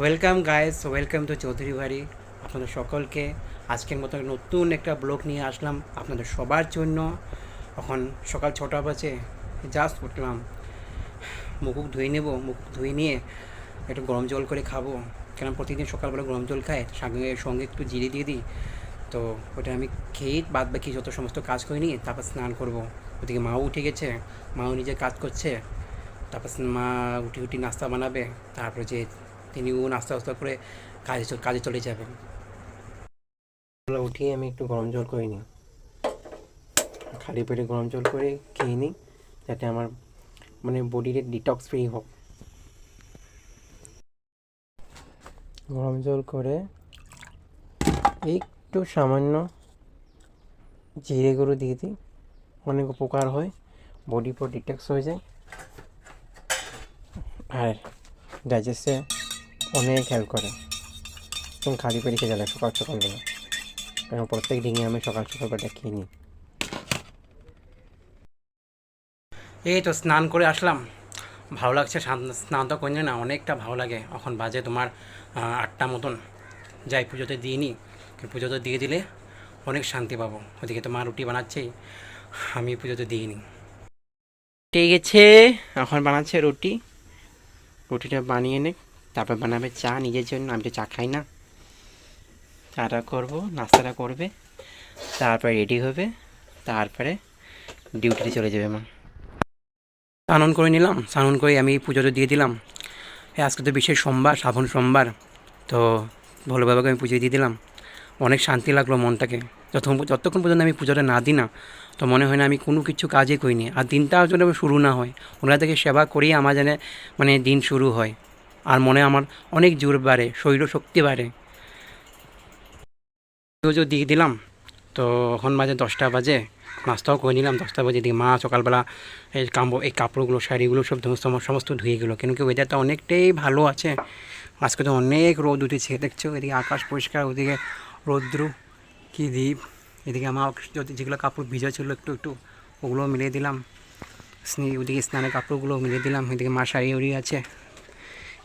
Welcome guys welcome to Chowdhury বাড়ি আপনাদের সকলকে আজকের মতো নতুন একটা ব্লগ নিয়ে আসলাম আপনাদের সবার জন্য। এখন সকাল ছটা বাজে জাস্ট উঠলাম। মুখ ধুয়ে নেব, মুখ ধুয়ে নিয়ে একটু গরম জল করে খাব। কেন প্রতিদিন সকালবেলা গরম জল খাই, সঙ্গে সঙ্গে একটু জিরে দিয়ে দিই। তো ওটা আমি খেয়ে বাদ বাকি যত সমস্ত কাজ করে নিয়ে তারপর স্নান করব। ওদিকে মাও উঠে গেছে, মাও নিজে কাজ করছে। তারপর মা উঠি উঠি নাস্তা বানাবে। তারপরে যে তিনিও নাস্তা আস্তে করে কাজে কাজে চলে যাবেন। উঠিয়ে আমি একটু গরম জল করে নিই। খালি পেটে গরম জল করে খেয়ে নিই, যাতে আমার মানে বডির ডিটক্স ফ্রি হোক। গরম জল করে একটু সামান্য জিরে গুঁড়ো দিয়ে দিই। অনেক উপকার হয় বডি পর ডিটক্স হয়ে যায়। আর ডাইজেস্টে অনেক হেল্প করে। এবং খালি পেটে খেয়ে যায় সকাল সকালবেলা কারণ প্রত্যেক দিনই আমি সকাল সকালবেলা খেয়ে নিই। এই তো স্নান করে আসলাম। ভালো লাগছে স্নান- তো করলে না অনেকটা ভালো লাগে। এখন বাজে তোমার আটটা মতন। যাই পুজোতে দিয়ে নিই। পুজোতে দিয়ে দিলে অনেক শান্তি পাবো। ওদিকে তো মা রুটি বানাচ্ছেই আমি পুজোতে দিয়ে নিই। ঠিক গেছে? এখন বানাচ্ছে রুটি। রুটিটা বানিয়ে নে তারপর বানাবে চা নিজের জন্য, আমি তো চা খাই না। চাটা করব, নাস্তাটা করবে, তারপরে রেডি হবে, তারপরে ডিউটিতে চলে যাবে মা। স্নান করে নিলাম, স্নান করে আমি পুজোটা দিয়ে দিলাম। আজকে তো বিশেষ সোমবার, শ্রাবণ সোমবার, তো ভোলে বাবাকে আমি পুজো দিয়ে দিলাম। অনেক শান্তি লাগল মনটাকে। যতক্ষণ যতক্ষণ পর্যন্ত আমি পুজোটা না দিই না, তো মনে হয় না আমি কোনো কিছু কাজই করিনি। আর দিনটা যেন শুরু না হয়। ওনাদেরকে সেবা করেই আমার যেন মানে দিন শুরু হয়। আর মনে আমার অনেক জোর বাড়ে শরীর শক্তি বাড়ে। পুজো দিয়ে দিলাম, তো এখন বাজে দশটা বাজে, নাস্তাও করে নিলাম, দশটা বাজে দিকে মা সকালবেলা এই কাম্ব এই কাপড়গুলো, শাড়িগুলো সব সমস্ত ধুয়ে গেলো। কেন কি ওয়েদারটা অনেকটাই ভালো আছে। আজকে তো অনেক রোদ উঠেছে, দেখছ? এদিকে আকাশ পরিষ্কার, ওদিকে রৌদ্র, কী দ্বীপ। এদিকে আমার যেগুলো কাপড় ভিজা ছিল একটু একটু ওগুলো মিলিয়ে দিলাম। স্নি, ওদিকে স্নানের কাপড়গুলো মিলিয়ে দিলাম, এদিকে মা শাড়ি উড়ি আছে।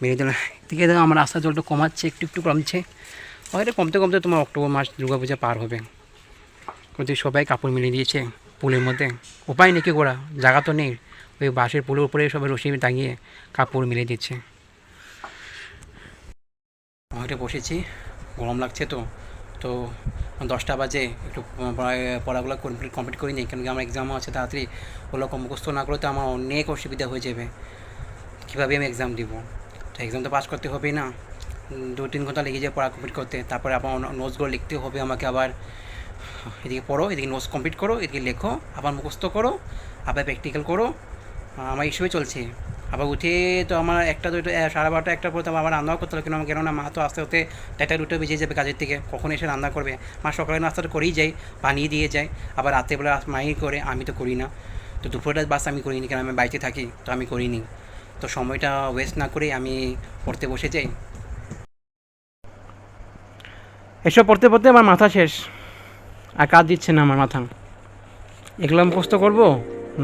দিলাম। এদিকে দেখো আমার রাস্তার জলটা কমাচ্ছে, একটু একটু কমছে। হয়তো কমতে কমতে তোমার অক্টোবর মাস দুর্গাপূজা পার হবে। কিন্তু সবাই কাপড় মিলিয়ে দিয়েছে পুলের মধ্যে। উপায় নেই কি করা, জায়গা তো নেই। ওই বাঁশের পুলের উপরে সবাই রশি টাঙিয়ে কাপড় মিলিয়ে দিচ্ছে। ওইটা বসেছি, গরম লাগছে তো। তো দশটা বাজে, একটু পড়া- পড়াগুলো কমপ্লিট কমপ্লিট করে নিই কেন কি আমার এক্সামও আছে তাড়াতাড়ি। ওগুলো মুখস্থ না করলে তো আমার অনেক অসুবিধা হয়ে যাবে। কীভাবে আমি এক্সাম দিব? এক্সাম তো পাস করতে হবেই না। দু, তিন ঘণ্টা লেগে যায় পড়া কমপ্লিট করতে। তারপরে আবার নোটসগুলো লিখতে হবে, আমাকে আবার এদিকে পড়ো, এদিকে নোটস কমপ্লিট করো, এদিকে লেখো, আবার মুখস্থ করো, আবার প্র্যাকটিক্যাল করো। আমার হিসেবে চলছে। আবার উঠে তো আমার একটা, দুটো সাড়ে বারোটা একটা পরে তো আবার রান্নাও করতে হবে কেন আমার কেননা মা তো আস্তে আস্তে একটা দুটো বেজে যাবে কাজের থেকে। কখন এসে রান্না করবে? মা সকালে নাস্তাটা করেই যায়, বানিয়ে দিয়ে যায়। আবার রাত্রেবেলা মাই করে, আমি তো করি না। তো দুপুরটা বাস আমি করিনি কারণ আমি বাড়িতে থাকি, তো আমি করিনি। তো সময়টা ওয়েস্ট না করে আমি পড়তে বসে যাই এসব পড়তে পড়তে আমার মাথা শেষ। আর কাজ দিচ্ছে না আমার মাথা। এগুলো মুখস্থ করব?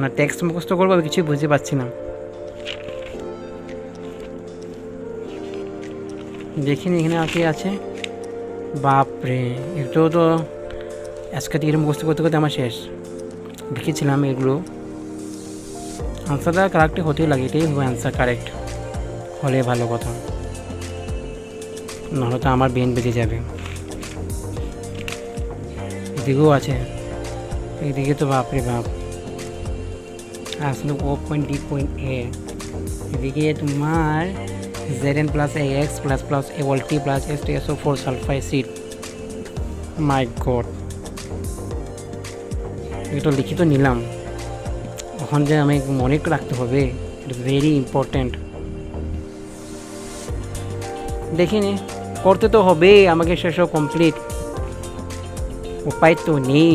না টেক্সট মুখস্থ করব? আমি কিছুই বুঝতে পারছি না। দেখিনি এখানে আর কি আছে। বাপরে একটু তো আজকে থেকে মুখস্থ করতে করতে আমার শেষ। দেখেছিলাম এগুলো। আনসারটা কারেক্ট হতেই লাগে এটাই হবে অ্যান্সার কারেক্ট হলে ভালো কথা নাহলে তো আমার বেন বেজে যাবে এদিকেও আছে এদিকে তো বাপরে বাপ আসলে ও পয়েন্ট ডি পয়েন্ট এ এদিকে তোমার Z N plus A X plus plus A wall T plus S T S O four সালফাই সিড মাই গড এটা লিখিত নিলাম এখন যে আমি মনে রাখতে হবে, এটা ভেরি ইম্পর্ট্যান্ট দেখিনি, করতে তো হবে, আমাকে সেসব কমপ্লিট উপায় তো নেই।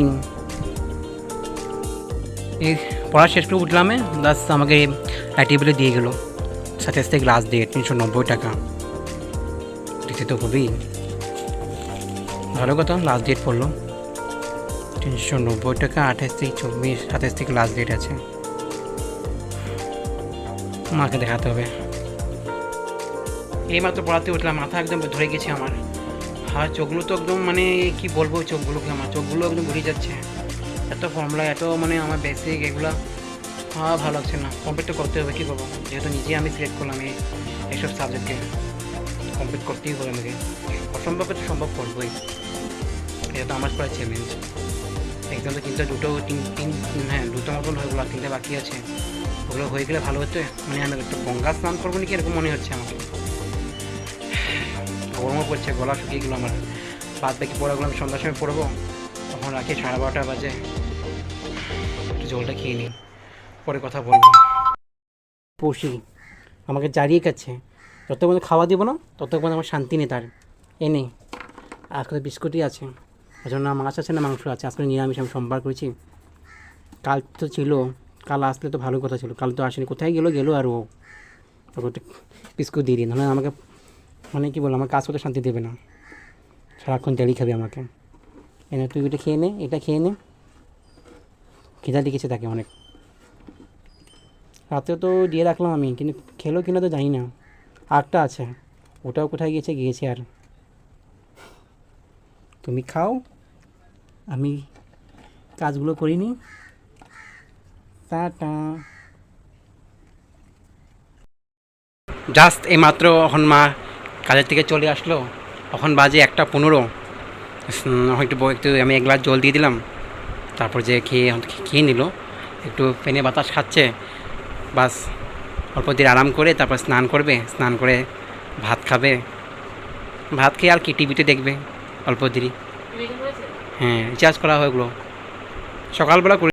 এই পড়া শেষ করে উঠলাম দাস আমাকে টেবিলে দিয়ে গেলো। সাতাশ থেকে লাস্ট ডেট তিনশো নব্বই টাকা। দিতে তো হবেই। ভালো কথা লাস্ট ডেট পড়ল। তিনশো নব্বই টাকা, আঠাশ থেকে চব্বিশ, সাতাশ থেকে লাস্ট ডেট আছে। মাকে দেখাতে হবে। এইমাত্র পড়াতে উঠলাম, মাথা একদম ধরে গেছে আমার। আর চোখগুলো তো একদম মানে কি বলব চোখগুলোকে আমার চোখগুলো একদম ঘুরে যাচ্ছে। এত ফর্মুলা, এত মানে আমার বেসিক এগুলো। হ্যাঁ ভালো লাগছে না। কমপ্লিট তো করতে হবে, কী করব? যেহেতু নিজে আমি সিলেক্ট করলাম এই এইসব সাবজেক্টকে কমপ্লিট করতেই হবে আমাকে। অসম্ভবে তো সম্ভব করবোই। এটা তো আমার প্রায় চ্যালেঞ্জ একদম তো তিনটা, দুটো, তিন তিন হ্যাঁ দুটো মতন হয়ে গেলো তিনটে বাকি আছে। ওগুলো হয়ে গেলে ভালো হতো। মানে আমি একটু গঙ্গা স্নান করব নাকি এরকম মনে হচ্ছে আমাকে। গরমও পড়ছে, গলা শুকিয়ে গেলো আমার। বাদ বাকি পড়াগুলো আমি সন্ধ্যার সময় পড়ব। তখন রাখি সাড়ে বারোটা বাজে। একটু জলটা খেয়ে নিই। পরে কথা বলব। পড়শি আমাকে জারিয়ে কাছে। যতক্ষণ খাওয়া দিব না, ততক্ষণ আমার শান্তি নেই তার। এ নেই আজকে বিস্কুটই আছে। ওই জন্য মাছ আছে না, মাংস আছে। আজকে নিরামিষ আমি সোমবার করেছি। কাল তো ছিল। কাল আসলে তো ভালো কথা ছিল। কাল তো আসেনি। কোথায় গেলো? গেলো আর ও। বিস্কুট দিয়ে দিই। নাহলে আমাকে মানে কী বলব, আমার কাজ করতে শান্তি দেবে না। সারাক্ষণ তেলই খাবে আমাকে। এনে তুই এটা খেয়ে নে, এটা খেয়ে নে। খিদা লিখেছে তাকে অনেক। রাতেও তো দিয়ে রাখলাম আমি, কিন্তু খেলো কিনা তো জানি না। আটটা আছে। ওটাও কোথায় গিয়েছে? গিয়েছে আর। তুমি খাও। আমি কাজগুলো করিনি। টাটা। জাস্ট এইমাত্র এখন মা কাজের থেকে চলে আসলো। এখন বাজে একটা পনেরো। একটু একটু আমি এক গ্লাস জল দিয়ে দিলাম। তারপর যে খেয়ে খেয়ে নিল। একটু ফেনে বাতাস খাচ্ছে। বাস অল্প দিন আরাম করে তারপর স্নান করবে। স্নান করে ভাত খাবে। ভাত খেয়ে আর কি টিভিতে দেখবে। অল্প দেরি। হ্যাঁ রিচার্জ করা হয় ওগুলো। সকালবেলা করে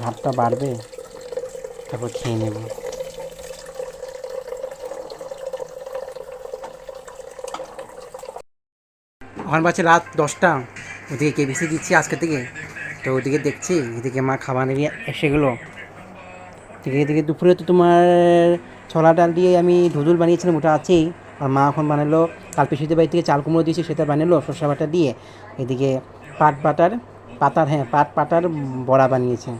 ভাতটা বাড়বে, তারপর খেয়ে নেব। এখন বাচ্চা রাত দশটা, ওদিকে কেবিসি দিচ্ছি আজকে থেকে, তো ওদিকে দেখছি, এদিকে মা খাবার নিয়ে এসে গেলো। এদিকে এদিকে দুপুরে তো তোমার ছোলা ডাল দিয়ে আমি ধুদুল বানিয়েছিলাম, ওটা আছেই। আর মা এখন বানালো কালপিসিদের বাড়ি থেকে চাল কুমড়ো দিয়েছি, সেটা বানালো শসা বাটা দিয়ে। এদিকে পাট বাটার পাতার হ্যাঁ পাট, পাটার বড়া বানিয়েছে।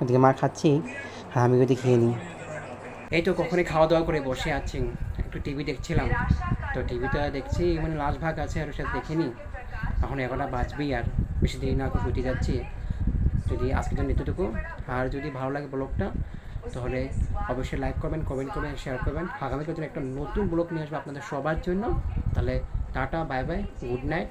ওদিকে মা খাচ্ছি, আর আমি ওদিকে খেয়ে নিই। এই তো কখনই খাওয়া দাওয়া করে বসে আছি। একটু টিভি দেখছিলাম। তো টিভিটা দেখছি মানে লাস্ট ভাগ আছে আর সেটা দেখিনি এখন এগারোটা বাজবেই আর বেশি দেরি না শুতে যাচ্ছি। যদি আজকের জন্য এতটুকু, আর যদি ভালো লাগে ব্লগটা, তাহলে অবশ্যই লাইক করবেন কমেন্ট করবেন শেয়ার করবেন। আগামীকাল একটা নতুন ব্লগ নিয়ে আসব আপনাদের সবার জন্য, তাহলে tata bye bye good night